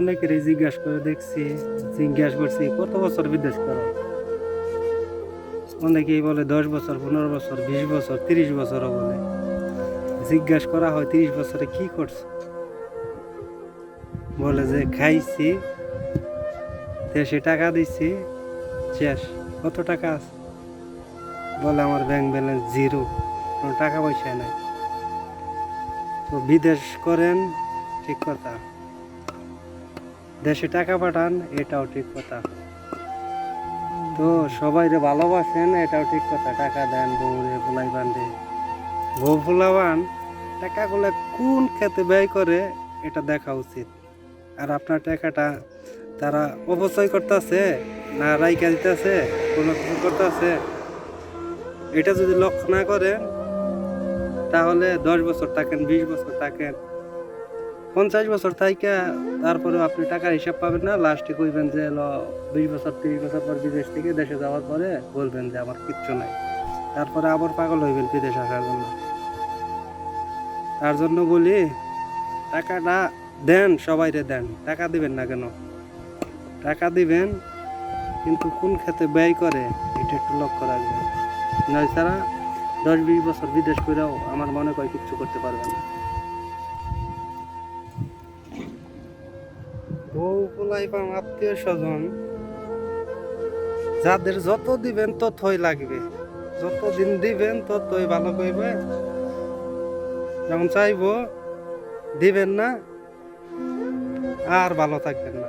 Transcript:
অনেকেরই জিজ্ঞাসা করে দেখছি, জিজ্ঞাসা করছি, কত বছর বিদেশ করো? অনেকেই বলে, দশ বছর, পনেরো বছর, বিশ বছর, তিরিশ বছরও বলে। জিজ্ঞাসা করা হয়, তিরিশ বছরে কি করছ? বলে যে, খাইছি, দেশে টাকা দিছি, শেষ। কত টাকা আছে? বলে, আমার ব্যাংক ব্যালেন্স জিরো কোনো টাকা পয়সা নাই। তো বিদেশ করেন, ঠিক কথা। দেশে টাকা পাঠান, এটাও ঠিক কথা। তো সবাই যে ভালোবাসেন, এটাও ঠিক কথা। টাকা দেন বউরে ফুলাই বান্ধে বউ ফুলাবান টাকাগুলো কোন খেতে ব্যয় করে, এটা দেখা উচিত। আর আপনার টাকাটা তারা অপচয় করতেছে, না রাইকা দিতেছে, কোনো কিছু করতেছে, এটা যদি লক্ষ্য না করেন, তাহলে দশ বছর থাকেন, বিশ বছর থাকেন পঞ্চাশ বছর থাইকা তারপরে আপনি টাকার হিসাব পাবেন না। লাস্টে কইবেন যে, ল, বিশ বছর, তিরিশ বছর পর বিদেশ থেকে দেশে যাওয়ার পরে বলবেন যে, আমার কিচ্ছু নাই। তারপরে আবার পাগল হইবেন বিদেশ আসার জন্য। তার জন্য বলি, টাকাটা দেন, সবাইরে দেন। টাকা দিবেন না কেন? টাকা দিবেন, কিন্তু কোন ক্ষেত্রে ব্যয় করে, এটা একটু লক্ষ্য রাখবেন। নয় তারা দশ, বিশ বছর বিদেশ করেও আমার মনে হয় কিচ্ছু করতে পারবে না। বউ পোলাই আত্মীয় স্বজন, যাদের যত দিবেন ততই লাগবে। যত দিন দিবেন ততই ভালো করবে যেমন চাইব, দিবেন না, আর ভালো থাকবেন না।